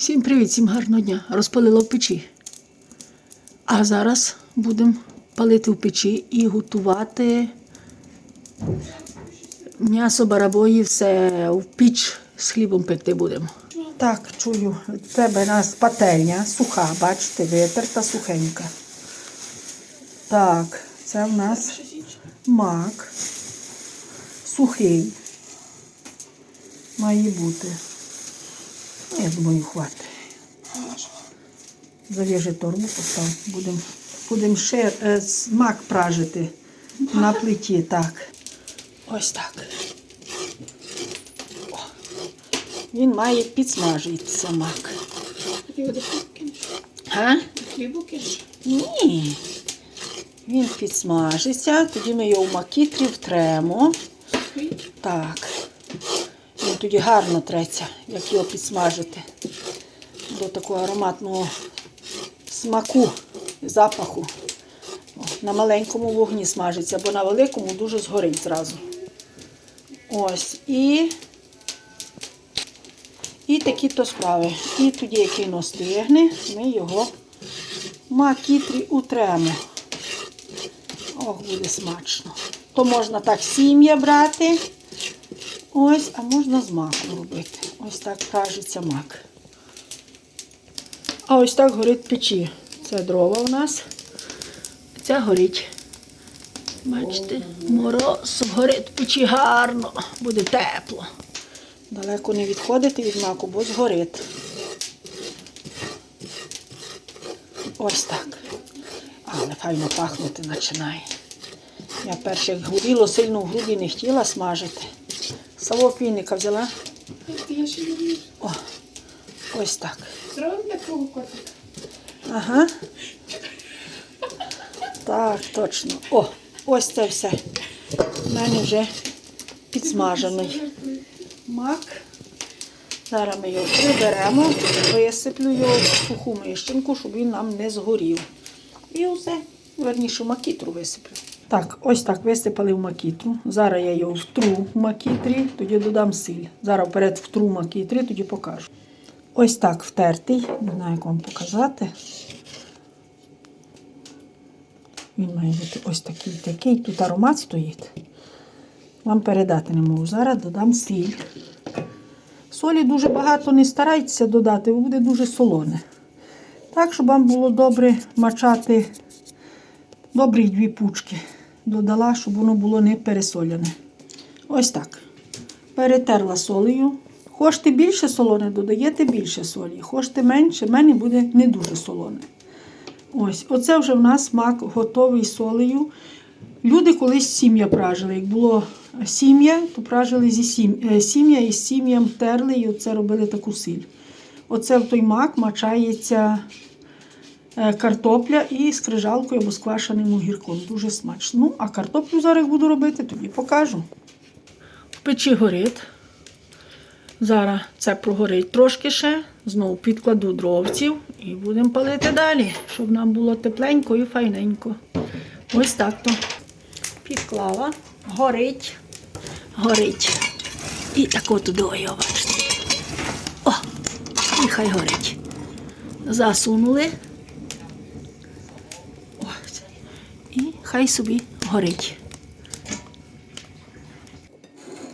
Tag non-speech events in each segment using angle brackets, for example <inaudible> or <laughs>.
Всім привіт, всім гарного дня. Розпалила в печі. А зараз будемо палити в печі і готувати м'ясо барабої, все в піч з хлібом пекти будемо. Так, чую, це в нас пательня суха, бачите, витерта сухенька. Так, це в нас мак. Сухий. Має бути. Ну, Я думаю, хватить. Зав'яжи торбу, постав. Будемо будем ще е, з- мак пражити на плиті. Так. Ось так. О. Він має підсмажитися мак. А? Ні. Він підсмажиться, тоді ми його в макітрі втремо. Так. Тоді гарно треться, як його підсмажити. До такого ароматного смаку, запаху. О, на маленькому вогні смажиться, бо на великому дуже згорить зразу. Ось. І, і такі то справи. І тоді, як він остигне, ми його макітрі утремо. Ох, буде смачно. То можна так сім'я брати. Ось, а можна з маком робити. Ось так пражиться мак. А ось так горить печі. Це дрова у нас. Ця горить. Бачите, мороз горить печі гарно, буде тепло. Далеко не відходити від маку, бо згорить. Ось так. Але файно пахнути починає. Я перше як горіло, сильно в груді не хотіла смажити. Сало пійника взяла. Я ще не вмію. О, ось так. Зробимо такого котика. Ага. Так, точно. О, ось це все. У мене вже підсмажений мак. Зараз ми його приберемо, висиплю його в суху мищенку, щоб він нам не згорів. І все. Верніше, макітру висиплю. Так, ось так висипали в макітру. Зараз я його втру в макітрі, тоді додам сіль. Зараз вперед втру макітрі, тоді покажу. Ось так втертий. Не знаю, як вам показати. Він має бути ось такий, такий. Тут аромат стоїть. Вам передати не можу. Зараз додам сіль. Солі дуже багато не старайтеся додати, бо буде дуже солоне. Так, щоб вам було добре мачати добрі дві пучки. Додала, щоб воно було не пересолене. Ось так. Перетерла солею. Хочете більше солоне, додаєте більше солі. Хочете менше, в мене буде не дуже солоне. Ось, оце вже в нас мак готовий солею. Люди колись сім'я пражили. Як було сім'я, то пражили зі сім... е, сім'я і з сім'ям терли і оце робили таку сіль. Оце в той мак мачається картопля і з крижалкою або з квашеним огірком. Дуже смачно. Ну, а картоплю зараз буду робити, тоді покажу. В печі горить. Зараз це прогорить трошки ще. Знову підкладу дровців і будемо палити далі, щоб нам було тепленько і файненько. Ось так то. Підклала, горить, горить. І так от його бачите. О, і хай горить. Засунули. Ось. І хай собі горить.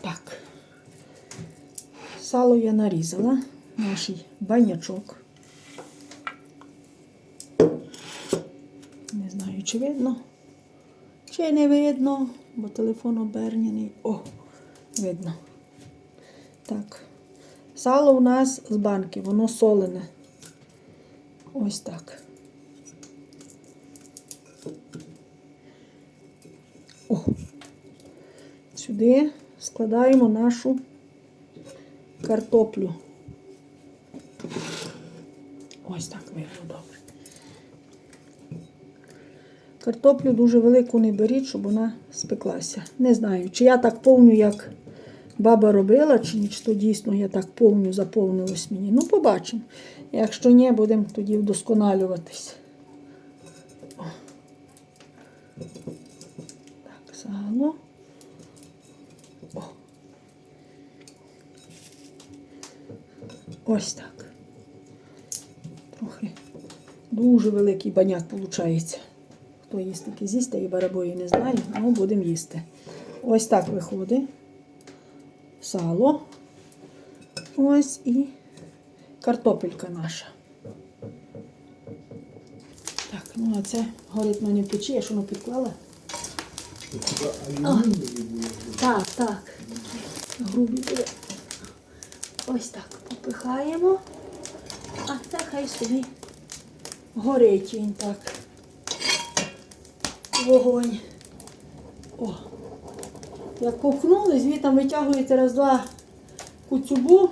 Так. Сало я нарізала, наш банячок. Не знаю, чи видно, чи не видно, бо телефон обернений. О, видно. Так. Сало у нас з банки, воно солене. Ось так. О. Сюди складаємо нашу картоплю. Ось так видно добре. Картоплю дуже велику не беріть, щоб вона спеклася. Не знаю, чи я так повню, як баба робила, чи ні, чи то дійсно я так повню заповнилось мені. Ну, побачимо. Якщо ні, будемо тоді вдосконалюватись. Так, сало. О. Ось так. Трохи дуже великий баняк виходить. Хто їсть такі з'їсть, і барабої не знає, ну будемо їсти. Ось так виходить. Сало. Ось і картопелька наша. Так, ну а це горить мені в печі, я ж воно підклала. О, так, так. Грубі буде. Ось так попихаємо. А це хай собі горить він так. Вогонь. О. Як ковкнули, звідти витягуєте раз-два куцюбу,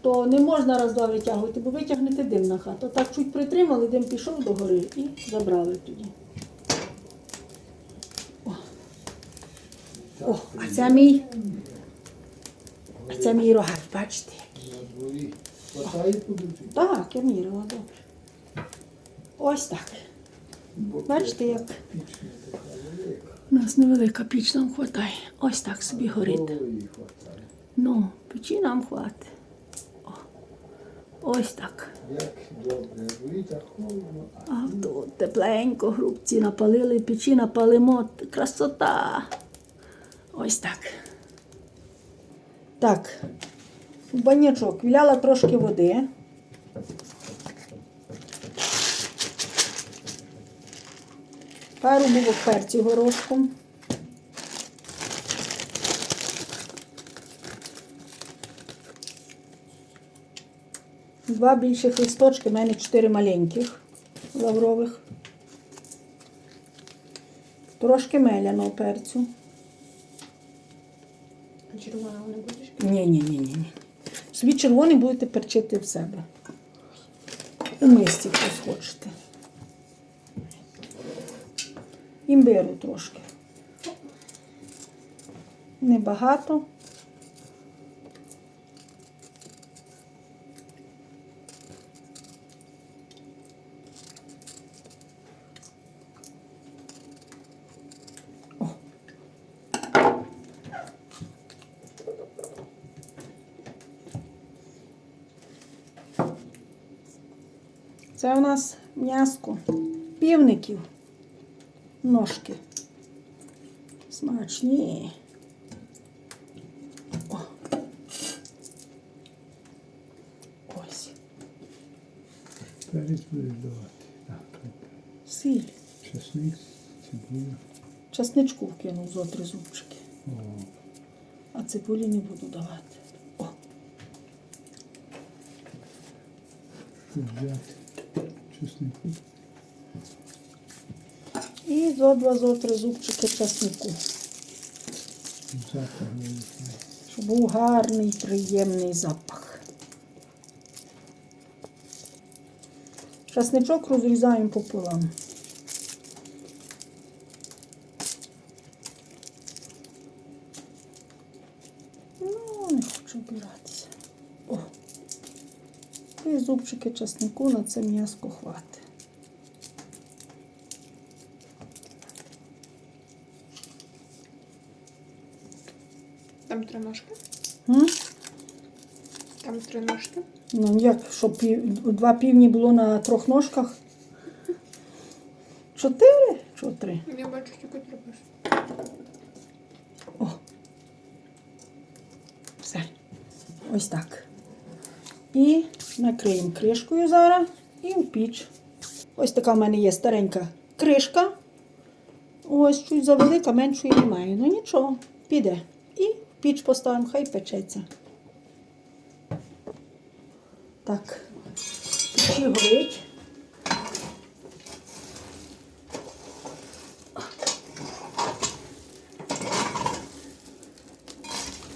то не можна раз-два витягувати, бо витягнете дим на хату. Так чуть притримали, дим пішов до гори і забрали тоді. О а це мій. А це мій рогат, бачите? Так, я мірила добре. Ось так. Бачите, як у нас невелика піч нам хватає. Ось так собі горить. Ну, печі нам хватить. Ось так. А тут тепленько, грубці напалили, печі напалимо. Красота. Ось так. Так. В банячок віляла трошки води. Пару бубок перцю горошком. Два більших листочки, в мене чотири маленьких лаврових. Трошки меляного перцю. Червоного не будеш? Ні, ні, ні, ні. Собі червоний будете перчити в себе. У мисці хтось хочете. Імбиру трошки. Небагато. Це у нас м'яско півників. Ножки. Смачні. О. Ось. перець будеш давати. Сіль. чесник, цибуля. Часничку вкинув зо три зубчики. О, А цибулі не буду давати. О, взяти? Чеснику. і зо два зо три зубчики часнику. Щоб був гарний, приємний запах. Часничок розрізаємо пополам. Ну, не хочу обиратися. О. І зубчики часнику на це м'яско хватить. Там три ножки. М? Там три ножки. Ну, як, щоб пів, два півні було на трьох ножках? Чотири? Чотири. Я бачу, що ти робиш. О. Все. Ось так. І накриємо кришкою зараз і в піч. Ось така в мене є старенька кришка. Ось чуть завелика, меншої немає. Ну нічого, піде. І в піч поставимо, хай печеться. Так, печі горить.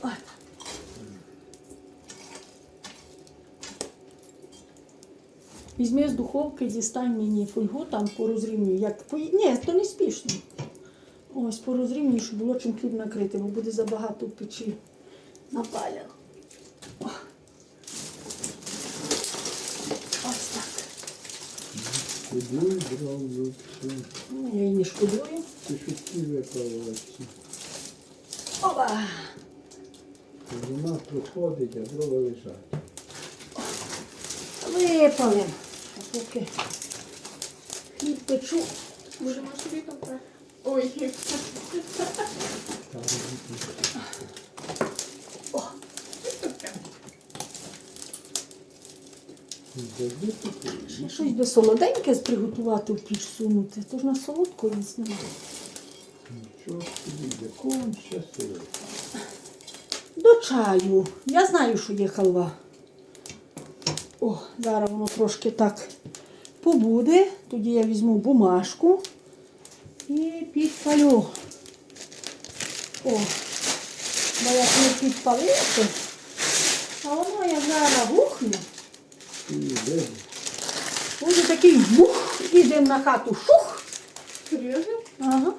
Ой. Візьми з духовки, дістань мені фольгу, там порозрівнюй. Як... Ні, то не спішно. Ось порозрівнюй, щоб було чим хліб накрити, бо буде забагато в печі напаляно. О. Ось так. Цибулю, дров, все. Ну, Я її не шкодую. Ти шутки випалила. Опа! Вона проходить, а дрова лежать. Випалимо. Поки хліб печу. Може, може тобі там? Ой. <laughs> О, ще щось би солоденьке приготувати в піч сунути. То ж на солодку їсть нема. Нічого собі, якого щасливо. До чаю. Я знаю, що є халва. О, зараз воно трошки так побуде. Тоді я візьму бумажку і підпалю. О, бо як не підпалити, а воно як зараз гухне, буде такий бух, ідемо на хату шух. серйозно? Ага.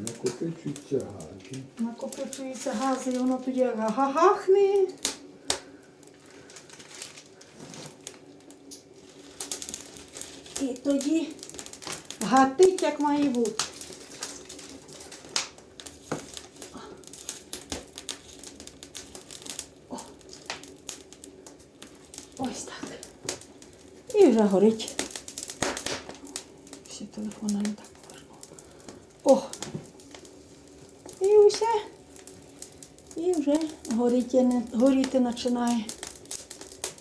Накопичуються гаки. Накопичується газ, і воно тоді гагахне. І тоді гатить, як має бути. О. Ось так. І вже горить. Всі телефони не так повернули. О! І все. І вже горіти, горіти починає.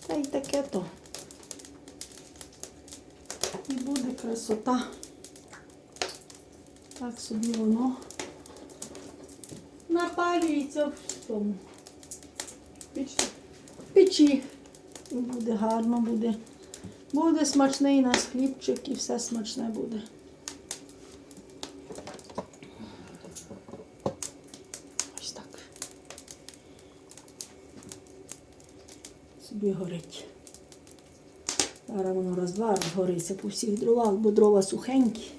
Та й таке то. І буде красота. Так собі воно напалюється в тому печі. І буде гарно, буде. Буде смачний наш хлібчик і все смачне буде. Ось так. Собі горить. Зараз воно раз-два розгориться по всіх дровах, бо дрова сухенькі.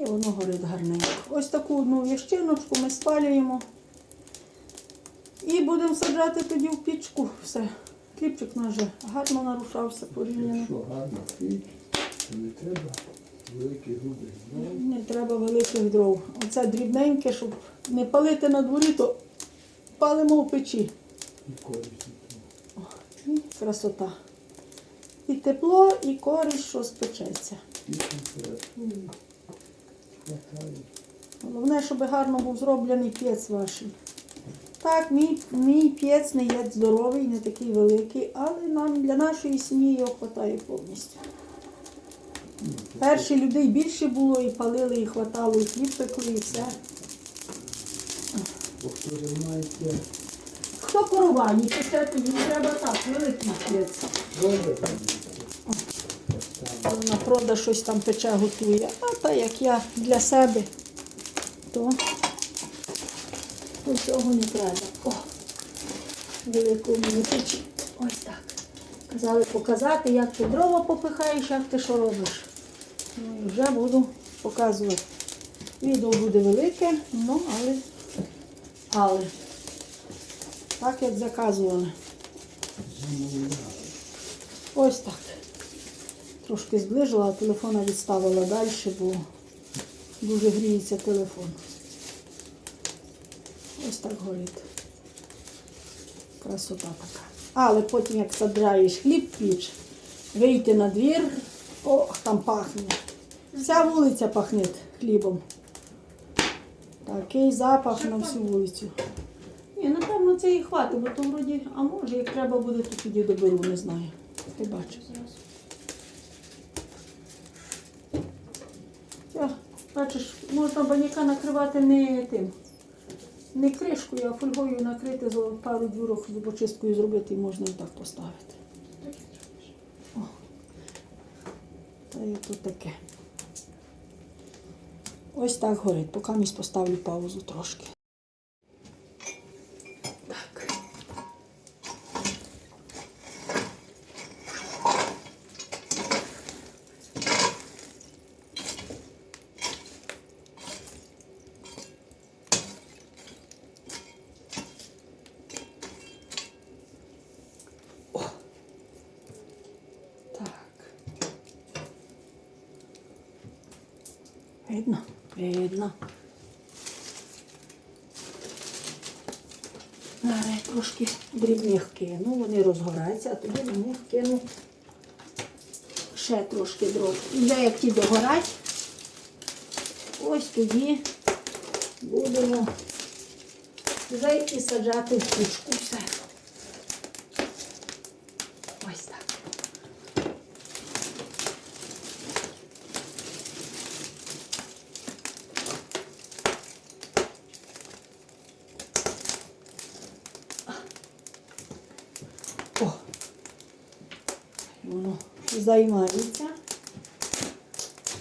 І воно горить гарненько. Ось таку одну віщиночку ми спалюємо. І будемо саджати тоді в пічку все. Хлібчик наш гарно нарушався порівняно. Якщо гарно піч, не треба губи. Ну, Не треба великих дров. Оце дрібненьке, щоб не палити на дворі, то палимо в печі. і корисно. Красота. І тепло, і користь, що спечеться. Головне, щоб гарно був зроблений п'єць ваш. Так, мій, мій п'єць не є здоровий, не такий великий, але нам для нашої сім'ї його вистачає повністю. Перші людей більше було, і палили, і хватало, і хліб пекли, і все. Хто займається Хто порубані, це треба так, великий п'єць. На продаж щось там пече, готує. А так як я для себе, то цього не треба. О, велику мені печі. Ось так. Казали показати, як ти дрова попихаєш, як ти що робиш. Ну вже буду показувати. Відео буде велике, ну але, але так як заказували. Ось так. Трошки зближила, а телефона відставила далі, бо дуже гріється телефон. Ось так горить. Красота така. Але потім, як саджаєш хліб піч, вийти на двір, ох, там пахне. Вся вулиця пахне хлібом. Такий запах на всю вулицю. Ні, напевно, це і хватить, бо то вроді, а може, як треба буде, то тоді доберу, не знаю. Ти бачиш. Я, бачиш, можна баняка накривати не тим, не кришкою, а фольгою накрити пару дюрок зубочисткою зробити і можна і так поставити. О. Та є тут таке. Ось так горить, поки місь поставлю паузу трошки. Так. Так. Видно? Зараз трошки дрібних кину, вони розгораються, а тоді на них кину ще трошки дров. Вже як ті догорать, ось тоді будемо вже і саджати в кучку все. Ось так. О, воно займається.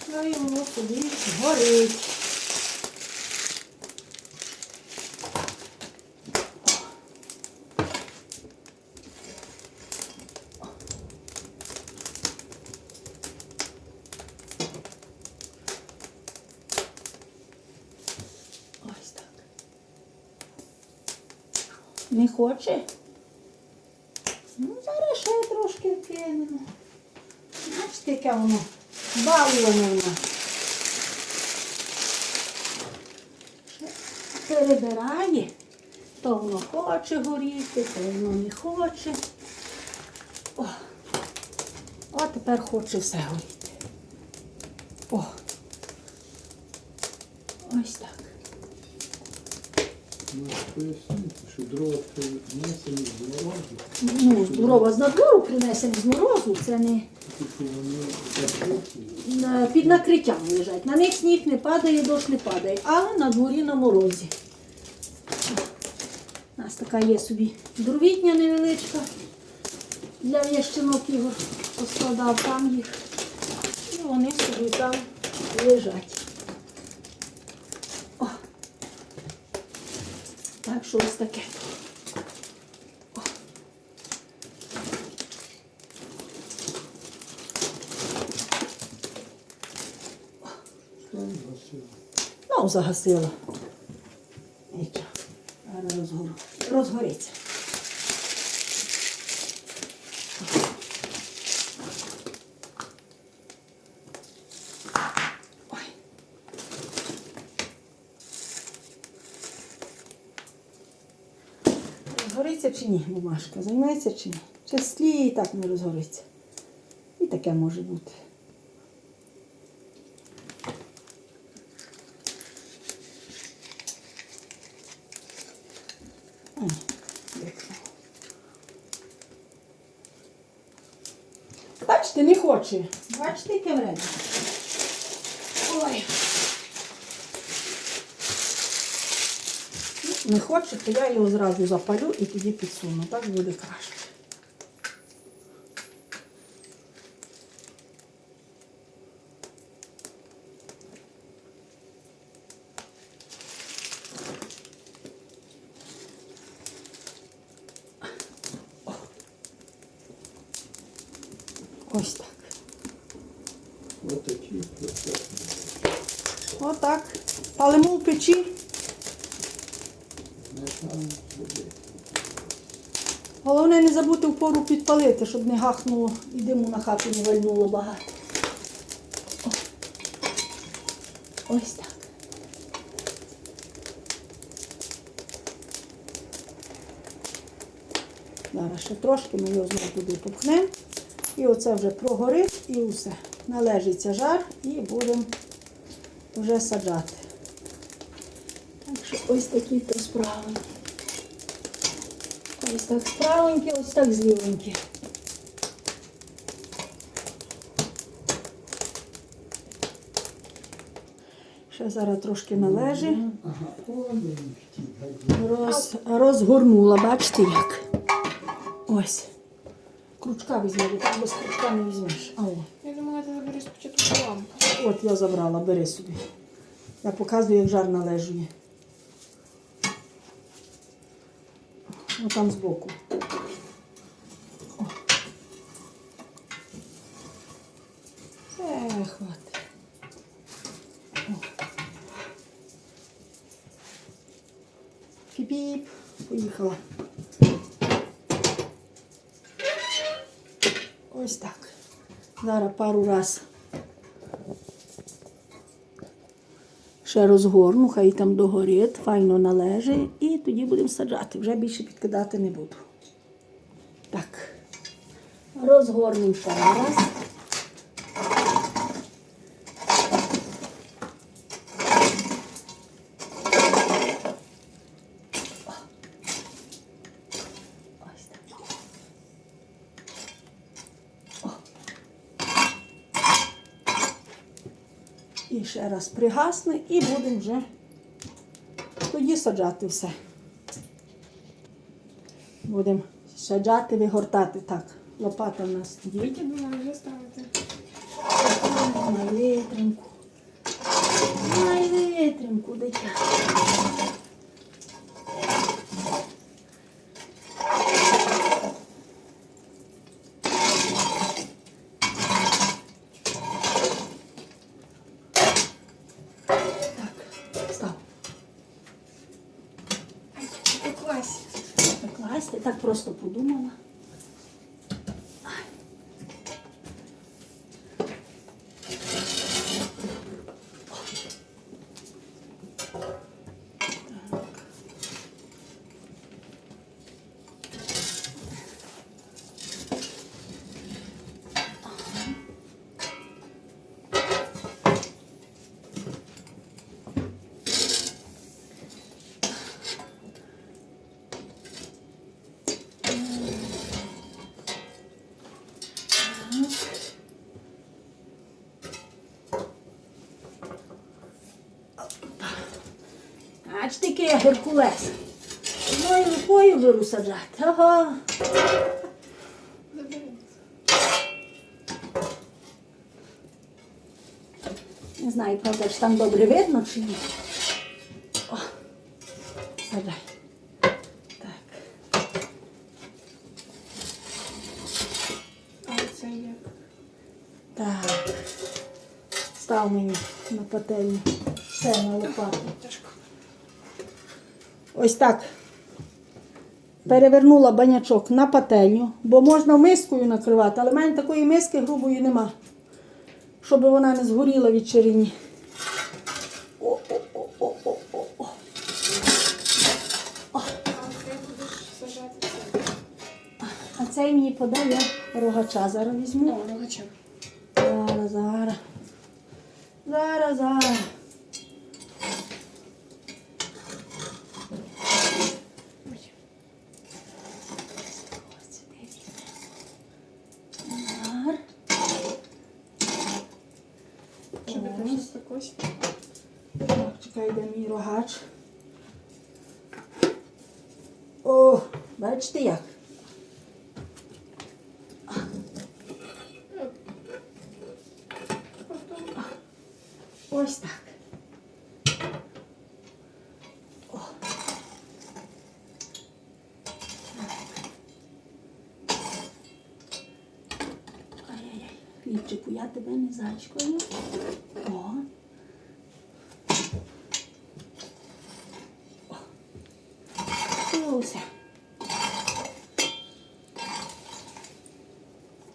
Ну і воно собі горить. Ось так. Не хоче? Ну, зараз ще трошки вкинемо. Бачите, яке воно баловане в нас. Перебирає. То воно хоче горіти, то воно не хоче. О тепер хоче все горіти. О. Ось так. Ну, поясніть, що дрова принесені з морозу, Ну, дрова з надвору принесені з морозу, це не тільки вони закриті. на- під накриттям лежать. На них сніг не падає, дощ не падає, але на дворі на морозі. У нас така є собі дровітня невеличка. Для віщинок його поскладав там їх. І вони собі там лежать. О. Так що ось таке. Там гасили. Ну, загасила. Нічого. Зараз розгору. Розгориться. Ой. Розгориться чи ні, бумажка? Займається чи ні? Чи сліє і так не розгориться. І таке може бути. Ой. Бачите, не хоче. Бачите, яке время? Ой. Ну, Не хоче, то я його зразу запалю і тоді підсуну. Так буде краще. Ось так. Отак. Палимо в печі. Головне не забути в пору підпалити, щоб не гахнуло і диму на хату не вальнуло багато. Ось так. Зараз ще трошки ми його знову туди попхнемо. І оце вже прогорить і все. Належиться жар і будемо вже саджати. Так що ось такі то справи. Ось так справенькі, ось так злівенькі. Ще зараз трошки належить. Роз, розгорнула, бачите як. Ось. Крючка візьми, бо без крючка не візьмеш. А, о. Я думала, ти забереш спочатку лампу. От я забрала, бери собі. Я показую, як жар належує. Ну там збоку. О. Е, хватить. Піп-піп. Поїхала. Ось так. Зараз пару раз ще розгорну, хай там догорить, файно належить, тоді будемо саджати, вже більше підкидати не буду. Так, розгорнемо ще раз. І ще раз пригасне і будемо вже тоді саджати все. Будемо саджати, вигортати. Так, лопата в нас. Я думаю, вже ставити. На витримку. На витримку, дитя. Так, став. Поклась. Покласти. Так просто подумала. Ач таки я Геркулес. Одною рукою беру саджати. Ага. Не знаю, правда, чи там добре видно, чи ні. О, саджай. Так. А це як? Так. Став мені на пательню. Все на лопату. Ось так. Перевернула банячок на пательню, бо можна мискою накривати, але в мене такої миски грубої нема, щоб вона не згоріла від черені. А цей мені подає рогача. Зараз візьму. Рогача. Зараз, зараз. Зараз, зараз. Ой. Зараз. Щоб Ось. Спеклось. Так, чекай, де мій рогач. О, бачите як? Ось так. О. Ай-яй-яй. Хлібчику, я тебе не зачкаю. О. І усе.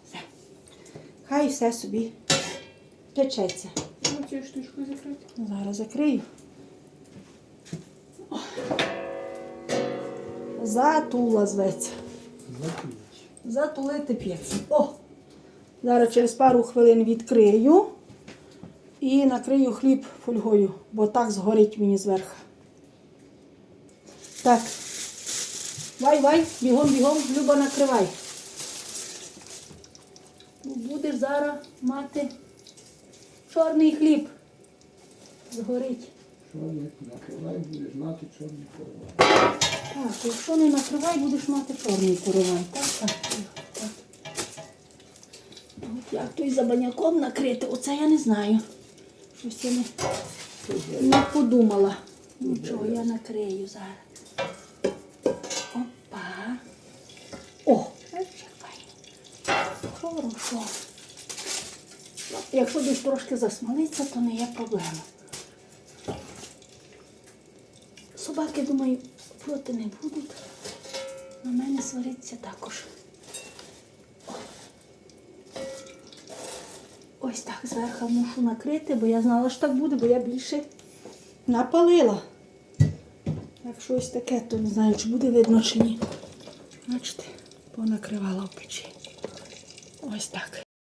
Все. Хай все собі печеться. Ну, цю штучку закрити. Зараз закрию. Затула зветься. Затулити п'єць. О! Зараз через пару хвилин відкрию і накрию хліб фольгою, бо так згорить мені зверху. Так. Вай, вай, бігом, бігом, Люба, накривай. Будеш зараз мати чорний хліб. Згорить. Не накривай, будеш мати чорний коровай. Так, якщо не накривай, будеш мати чорний коровай. Так, так, так. так. От як то і за баняком накрити, оце я не знаю. Щось я не, не подумала. Нічого, я накрию зараз. Опа. О, чекай. Ну, Якщо десь трошки засмалиться, то не є проблема. Собаки, думаю, проти не будуть. На мене свариться також. Ось так зверху мушу накрити, бо я знала, що так буде, бо я більше напалила. Якщо ось таке, то не знаю, чи буде видно, чи ні. Бачите, понакривала в печі. Ось так.